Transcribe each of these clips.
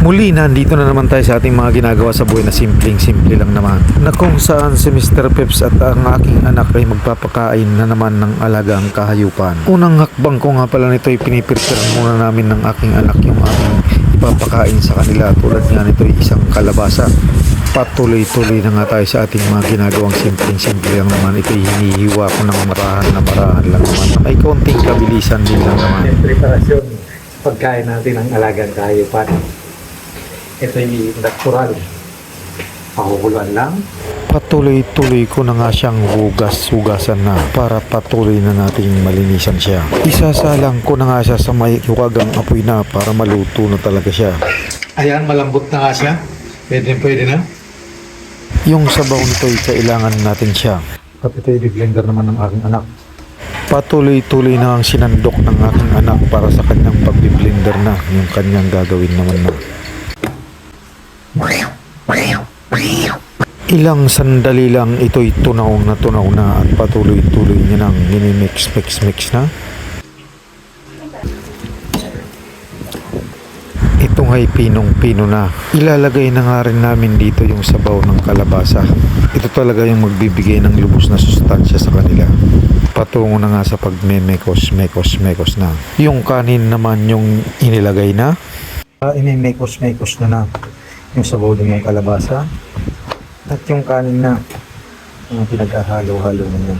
Muli, nandito na naman tayo sa ating mga ginagawa sa buhay na simpleng-simple lang naman. Na kung saan si Mr. Peps at ang aking anak ay magpapakain na naman ng alagang kahayupan. Unang hakbang ko nga pala nito ay pinipirtiran muna namin ng aking anak yung aking ipapakain sa kanila. Tulad nga nito ay isang kalabasa. Patuloy-tuloy na nga tayo sa ating mga ginagawang simpleng-simple lang naman. Ito ay hinihiwa ko ng marahan na marahan lang naman. Na may konting kabilisan din lang naman. Preparasyon pagkain natin ng alagang kahayupan. Ito yung natural. Pakukuluan lang. Patuloy-tuloy ko na nga siyang hugas-hugasan na para patuloy na nating malinisan siya. Isasalang ko na nga siya sa may huwagang apoy na para maluto na talaga siya. Ayan, malambot na nga siya. Pwede, pwede na. Yung sabaw nito'y kailangan natin siya. At ito yung blender naman ng aking anak. Patuloy-tuloy na ang sinandok ng aking anak para sa kanyang pagbiblender na yung kanyang gagawin naman na. Ilang sandali lang ito'y tunaw na tunaw na at patuloy-tuloy niya nang minimix-mix-mix na. Ito nga'y pinong-pino na. Ilalagay na nga rin namin dito yung sabaw ng kalabasa. Ito talaga yung magbibigay ng lubos na sustansya sa kanila. Patungo na nga sa pagmemekos, mekos, mekos na. Yung kanin naman yung inilagay na. Uh, Ini-mekos-mekos na na yung sabaw ng kalabasa. At yung kanin na yung pinag-ahalo-halo na niya.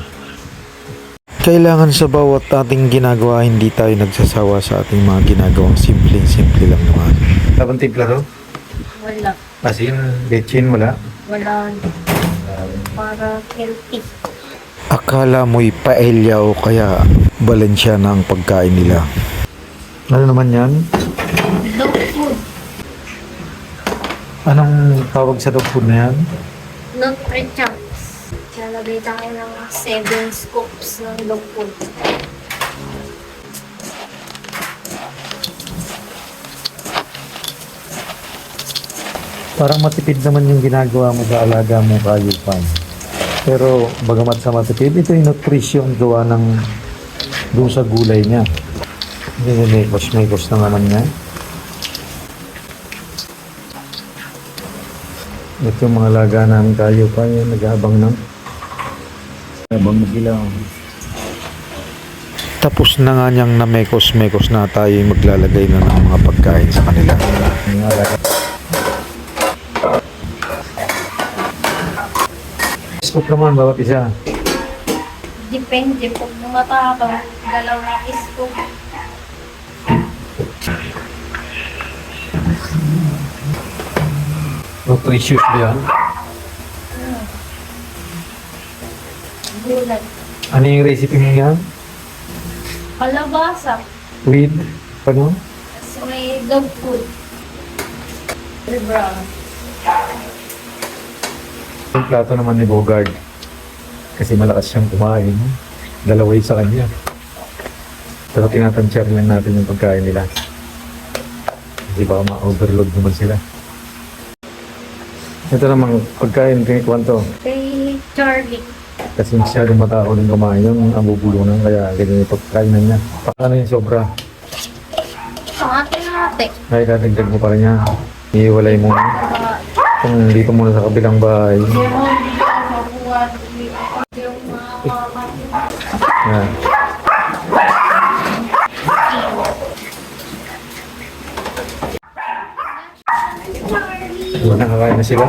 Kailangan sa bawat ating ginagawa, hindi tayo nagsasawa sa ating mga ginagawang simpleng-simple lang naman. Labang timpla to? Wala. Asin, betchin, wala. Wala. Para healthy. Akala mo'y paella o kaya Valencia na ang pagkain nila. Ano naman yan? Dog food. Anong tawag sa dog food na yan? Nutri-chunks. Nalagay tayo ng 7 scoops ng food. Parang matipid naman yung ginagawa mo sa alaga mo kayupan. Pero bagamat sa matipid, ito yung nutrition gawa ng doon sa gulay niya. Hindi mekos-mekos na naman niya. Ito yung mga alaga namin kayupan, yung nag-aabang ng abang magilaw. Tapos na nga niyang namekos-mekos na tayo maglalagay na ng mga pagkain sa kanila. Scoop naman bawat isa. Depende kung mataba. Dalawa scoop. Nutritious ba yan? Gulay. Ano yung recipe mo yan? Kalabasa. With, ano? Tapos may dog food. Brown. Yung plato naman ni Bogard. Kasi malakas siyang kumain. Dalawa yung sa kanya. Pero tinatansya rin lang natin yung pagkain nila. Kasi baka ma-overload naman sila. Ito namang pagkain kay Kwanto. Kay Charlie. Kasi masyadong matao din kumain yung nabubulunan kaya ganyan yung pagkainan niya. Paano yung sobra? Ang ating ate. Ay, dadagdag mo pa rin niya. Iiwalay mo. Uh, Kung dito muna sa kabilang bahay. yung makuha yung mga kapatid. Yan. Nakakain na sila.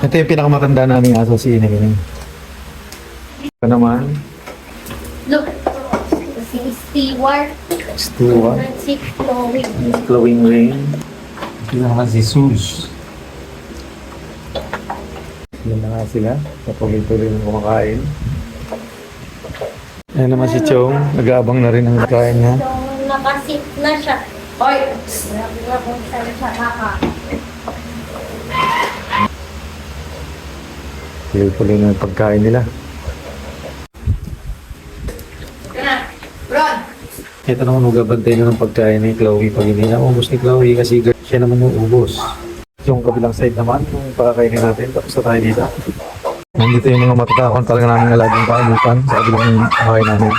Ito yung pinakamatanda naming aso si Ineng. Ito naman, Look, si Stewart, Stuart, si Chloe. Glowing Rain. Ito naman si Sus. Yan na nga sila. Patuloy-tuloy kumakain. Ayan naman si Chong. Nag-aabang na rin ang kain niya. So, nakasit na siya. Hoy! Grabe na kung saan siya kaka. Tuloy-tuloy na pagkain nila. Ito naman magabantay na ng pagkain ni Chloe pag hindi na ubos ni Chloe kasi siya naman yung ubos. yung kabilang side naman, pakakainin natin. Tapos na tayo dito. Nandito yung mga matatakon talaga namin alagang kaalupan sa kabilang bahay namin.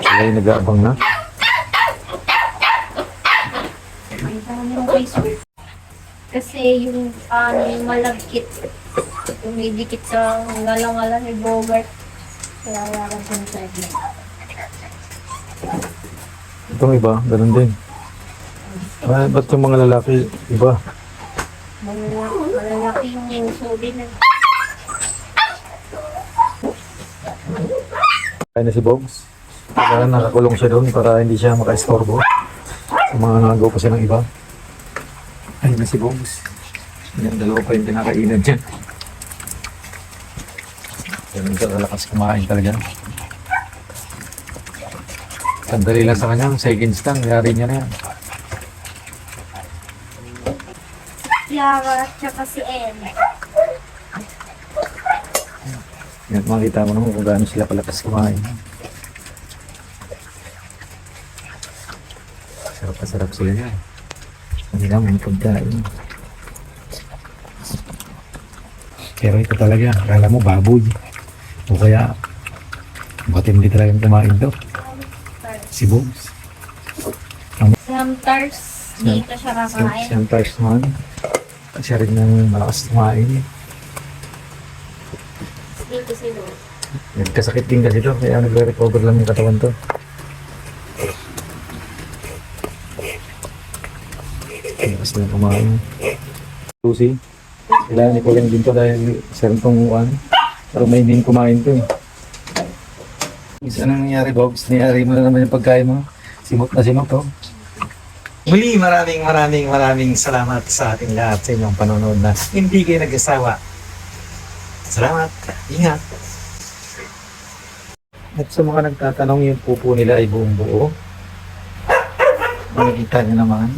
Sila yung nag-aabang na. Kasi yung ano yung malagkit, umidikit sa ngalang-ngalang ni Bogart. Kaya wala side na. Itong iba, ganun din. Ah, ba't yung mga lalaki, iba? Malalaki, malalaki yung subi na. Kaya na si Bogs. Kaya nakakulong siya doon para hindi siya maka-estorbo sa mga nagawa pa siya ng iba. Ayun na si Bogs. Yan, dalawa pa yung pinakainan dyan. Ganun ka kalakas kumain talaga. Sandali lang sa kanya, seconds lang, yari niya na yan. Yara at saka si En. Yan, makita mo naman kung gaano sila kalakas kumain. Sarap na sarap sila yan. Hindi lang mga pagkain. Pero ito talaga, akala mo baboy. O kaya, matindi talagang kumain to. Bones. Sometimes, dito siya kakain. Siyang tars man. Siya rin ng malakas kumain. Dito si Lu. Nagkasakit din kasi to, kaya nagre-recover lang yung katawan to. Lakas na kumain. Lucy, kailangan ni Kulang din to dahil isa rin tong ano. Pero may din kumain to eh. Isa na nangyari, Bobs. Niyari mo na naman yung pagkain mo. Simot na simot to. Muli, maraming maraming maraming salamat sa ating lahat sa inyong panonood na hindi kayo nag-asawa. Salamat. Ingat. At sa mga nagtatanong yung pupo nila ay buong buo. Makikita niyo naman.